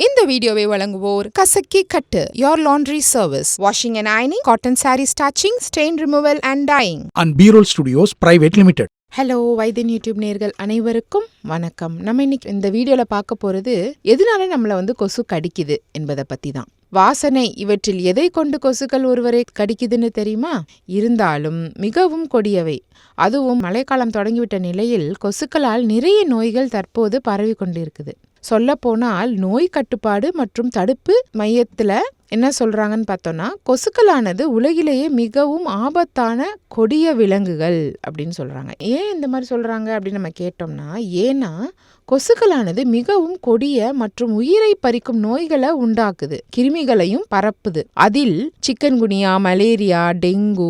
இந்த வீடியோவை வழங்குவோர் கசக்கி கட்டு your laundry service washing and ironing cotton sari starching stain removal and dyeing and B-Roll Studios Private Limited. Hello Vaithiyan YouTube நேர்கள் அனைவருக்கும் வணக்கம். நம்ம இன்னைக்கு இந்த வீடியோவில் பார்க்க போகிறது எதனால நம்மளை வந்து கொசு கடிக்குது என்பதை பற்றி தான். வாசனை இவற்றில் எதை கொண்டு கொசுக்கள் ஒருவரை கடிக்குதுன்னு தெரியுமா? இருந்தாலும் மிகவும் கொடியவை. அதுவும் மழைக்காலம் தொடங்கிவிட்ட நிலையில் கொசுக்களால் நிறைய நோய்கள் தற்போது பரவி கொண்டிருக்குது. சொல்லப்போனால் நோய் கட்டுப்பாடு மற்றும் தடுப்பு மையத்தில் என்ன சொல்கிறாங்கன்னு பார்த்தோன்னா கொசுக்களானது உலகிலேயே மிகவும் ஆபத்தான கொடிய விலங்குகள் அப்படின்னு சொல்கிறாங்க ஏன் இந்த மாதிரி சொல்கிறாங்க அப்படின்னு நம்ம கேட்டோம்னா ஏன்னா கொசுக்களானது மிகவும் கொடிய மற்றும் உயிரை பறிக்கும் நோய்களை உண்டாக்குது. கிருமிகளையும் பரப்புது. அதில் chikungunya malaria dengue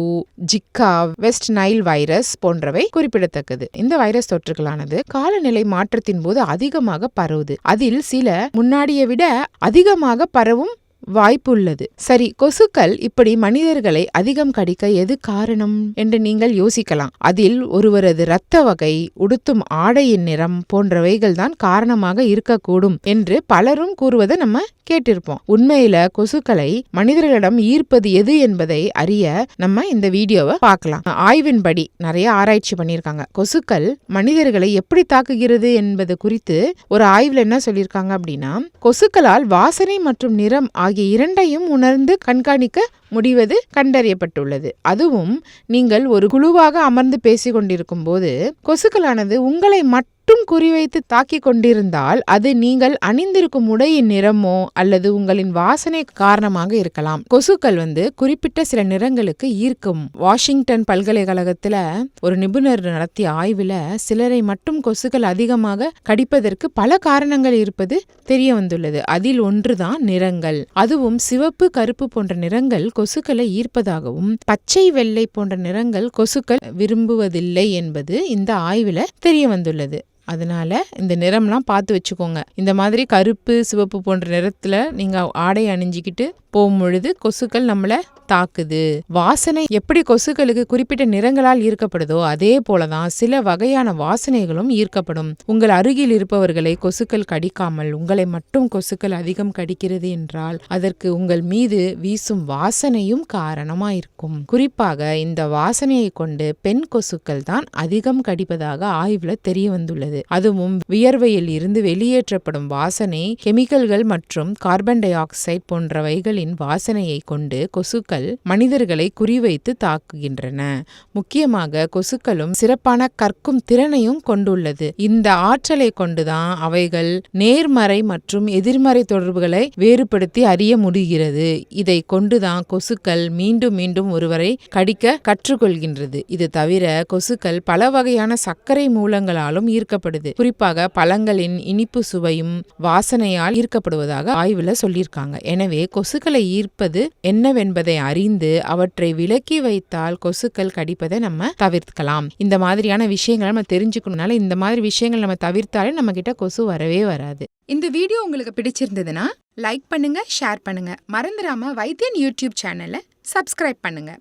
Zika West Nile virus போன்றவை குறிப்பிடத்தக்கது. இந்த வைரஸ் தொற்றுகளானது காலநிலை மாற்றத்தின் போது அதிகமாக பரவுது. அதில் சில முன்னாடியை விட அதிகமாக பரவும் வாய்ப்புள்ளது. சரி கொசுக்கள் இப்படி மனிதர்களை அதிகம் கடிக்க எது காரணம்? என்று நீங்கள் யோசிக்கலாம். அதில் ஒருவரது இரத்த வகை உடுத்தும் ஆடையின் நிறம் போன்றவைகள் தான் காரணமாக இருக்கக்கூடும் என்று பலரும் கூறுவதை நம்ம கேட்டிருப்போம். உண்மையில கொசுக்களை மனிதர்களிடம் ஈர்ப்பது எது என்பதை அறிய நம்ம இந்த வீடியோவை பார்க்கலாம். ஆய்வின்படி நிறைய ஆராய்ச்சி பண்ணியிருக்காங்க. கொசுக்கள் மனிதர்களை எப்படி தாக்குகிறது என்பது குறித்து ஒரு ஆய்வுல என்ன சொல்லியிருக்காங்க அப்படின்னா கொசுக்களால் வாசனை மற்றும் நிறம் ஆகிய இரண்டையும் உணர்ந்து கண்காணிக்க முடிவது கண்டறியப்பட்டுள்ளது. அதுவும் நீங்கள் ஒரு குழுவாக அமர்ந்து பேசிக்கொண்டிருக்கும் போது கொசுக்களானது உங்களை மட்டும் குறிவைத்து தாக்கிக் கொண்டிருந்தால் அது நீங்கள் அணிந்திருக்கும் உடையின் நிறமோ அல்லது உங்களின் வாசனை காரணமாக இருக்கலாம். கொசுக்கள் வந்து குறிப்பிட்ட சில நிறங்களுக்கு ஈர்க்கும். வாஷிங்டன் பல்கலைக்கழகத்துல ஒரு நிபுணர் நடத்திய ஆய்வுல சிலரை மட்டும் கொசுக்கள் அதிகமாக கடிப்பதற்கு பல காரணங்கள் இருப்பது தெரிய வந்துள்ளது. அதில் ஒன்றுதான் நிறங்கள். அதுவும் சிவப்பு கருப்பு போன்ற நிறங்கள் கொசுக்களை ஈர்ப்பதாகவும் பச்சை வெள்ளை போன்ற நிறங்கள் கொசுக்கள் விரும்புவதில்லை என்பது இந்த ஆய்வுல தெரிய வந்துள்ளது. அதனால இந்த நிறம்லாம் பார்த்து வச்சுக்கோங்க. இந்த மாதிரி கருப்பு சிவப்பு போன்ற நிறத்தில் நீங்கள் ஆடை அணிஞ்சிக்கிட்டு போகும்பொழுது கொசுக்கள் நம்மளை தாக்குது. வாசனை எப்படி கொசுக்களுக்கு குறிப்பிட்ட நிறங்களால் ஈர்க்கப்படுதோ அதே போலதான் சில வகையான வாசனைகளும் ஈர்க்கப்படும். உங்கள் அருகில் இருப்பவர்களை கொசுக்கள் கடிக்காமல் உங்களை மட்டும் கொசுக்கள் அதிகம் கடிக்கிறது என்றால் அதற்கு உங்கள் மீது வீசும் வாசனையும் காரணமா இருக்கும் குறிப்பாக இந்த வாசனையை கொண்டு பெண் கொசுக்கள் தான் அதிகம் கடிப்பதாக ஆய்வுல தெரிய வந்துள்ளது அதுவும் வியர்வையில் இருந்து வெளியேற்றப்படும் வாசனை கெமிக்கல்கள் மற்றும் கார்பன் டை ஆக்சைடு போன்றவைகளின் வாசனையை கொண்டு கொசுக்கள் மனிதர்களை குறிவைத்து தாக்குகின்றன. முக்கியமாக கொசுக்களும் சிறப்பான கற்கும் திறனையும் கொண்டுள்ளது. இந்த ஆற்றலை கொண்டுதான் அவைகள் நேர்மறை மற்றும் எதிர்மறை தொடர்புகளை வேறுபடுத்தி அறிய முடிகிறது. இதை கொண்டுதான் கொசுக்கள் மீண்டும் மீண்டும் ஒருவரை கடிக்க கற்றுக்கொள்கின்றது. இது தவிர கொசுக்கள் பல வகையான சர்க்கரை மூலங்களாலும் ஈர்க்கப்படுது குறிப்பாக பழங்களின் இனிப்பு சுவையும் வாசனையால் ஈர்க்கப்படுவதாக ஆய்வுல சொல்லியிருக்காங்க. எனவே கொசுக்களை ஈர்ப்பது என்னவென்பதை அறிந்து அவற்றை விலக்கி வைத்தால் கொசுக்கள் கடிப்பதை நம்ம தவிர்க்கலாம். இந்த மாதிரியான விஷயங்களை நம்ம தெரிஞ்சுக்கணும்னால இந்த மாதிரி விஷயங்கள் நம்ம தவிர்த்தாலே நம்ம கிட்ட கொசு வரவே வராது. இந்த வீடியோ உங்களுக்கு பிடிச்சிருந்ததுன்னா லைக் பண்ணுங்க ஷேர் பண்ணுங்க. மறந்துடாம வைத்தியன் யூடியூப் சேனலை சப்ஸ்கிரைப் பண்ணுங்க.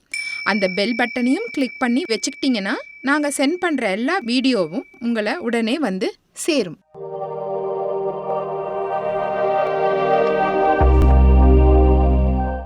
அந்த பெல் பட்டனையும் கிளிக் பண்ணி வச்சுக்கிட்டீங்கன்னா நாங்கள் சென்ட் பண்ணுற எல்லா வீடியோவும் உங்களை உடனே வந்து சேரும்.